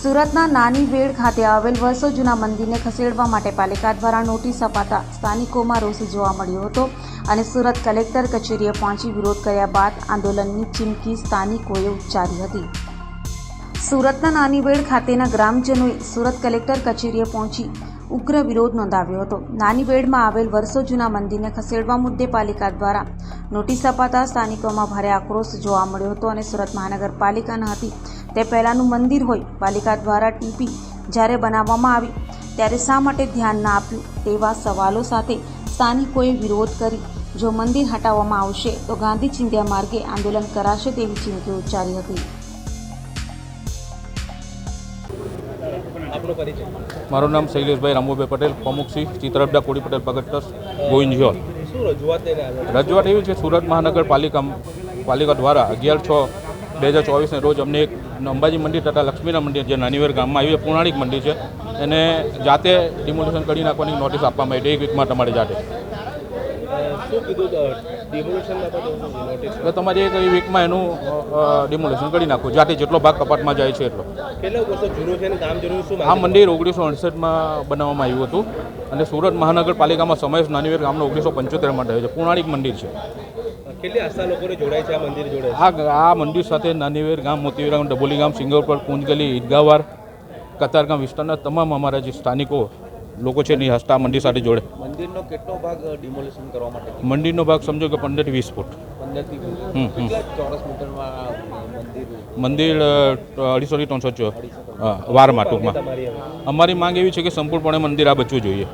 સુરતના નાની વેડ ખાતે આવેલ વર્ષો જૂના મંદિરને ખસેડવા માટે પાલિકા દ્વારા નોટિસ અપાતા સ્થાનિકોમાં રોષ જોવા મળ્યો હતો અને સુરત કલેક્ટર કચેરીએ પહોંચી વિરોધ કર્યા બાદ આંદોલનની ચીમકી સ્થાનિકોએ ઉચ્ચારી હતી. સુરતના નાની વેડ ખાતેના ગ્રામજનોએ સુરત કલેક્ટર કચેરીએ પહોંચી ઉગ્ર વિરોધ નોંધાવ્યો હતો. નાની વેડમાં આવેલ વર્ષો જૂના મંદિરને ખસેડવા મુદ્દે પાલિકા દ્વારા નોટિસ અપાતા સ્થાનિકોમાં ભારે આક્રોશ જોવા મળ્યો હતો અને સુરત મહાનગરપાલિકાના હતી તે પહેલાંનું મંદિર હોય પાલિકા દ્વારા ટીપી જ્યારે બનાવવામાં આવી ત્યારે શા માટે ધ્યાન ના આપ્યું? તેવા સવાલો સાથે સ્થાનિકોએ વિરોધ કરી. જો મંદિર હટાવવામાં આવશે તો ગાંધી ચિંધ્યા માર્ગે આંદોલન કરાશે તેવી ચીમકી ઉચ્ચારી હતી. મારું નામ શૈલેષભાઈ રામુભાઈ પટેલ પ્રમુખ શ્રી ચિત્રપડા કોડી પટેલ ભગત ટ્રસ્ટ ગોવિંદ રજૂઆત એવી છે સુરત મહાનગરપાલિકા પાલિકા દ્વારા અગિયાર છ બે હજાર ચોવીસને રોજ અમને એક અંબાજી મંદિર તથા લક્ષ્મીના મંદિર જે નાનીવેર ગામમાં આવ્યું છે પૌરાણિક મંદિર છે. એને જાતે ડિમોલેશન કરી નાખવાની નોટિસ આપવામાં આવી એક વીકમાં તમારે જાતે. તમારે એક વીકમાં એનું ડિમોલેશન કરી નાખવું જાતે જેટલો ભાગ કપાટમાં જાય છે એટલો. આ મંદિર ઓગણીસો અડસઠમાં બનાવવામાં આવ્યું હતું. અને સુરત મહાનગરપાલિકામાં સમય નાનીવેર ગામનો ઓગણીસો પંચોતેરમાં થયો છે. પૌરાણિક મંદિર છે. કેટલી આસ્થા લોકોને જોડાય છે? આ મંદિર જોડે? આ આ મંદિર સાથે નાનીવેર ગામ મોતીવેર ગામ ડબોલી ગામ સિંગરપર કુંજગલી ઈદગાવાર કતારગામ વિસ્તારના તમામ અમારા જે સ્થાનિકો લોકો છે એની હસ્તા મંદિર સાથે જોડે. મંદિરનો કેટલો ભાગ ડિમોલિશન કરવા માટે? મંદિરનો ભાગ સમજો કે પંદર વીસ ફૂટ. મંદિર? અઢીસો અઢીસોથી ત્રણસો ચો હા, વારમાં ટૂંકમાં અમારી માંગ એવી છે કે સંપૂર્ણપણે મંદિર આ બચવું જોઈએ.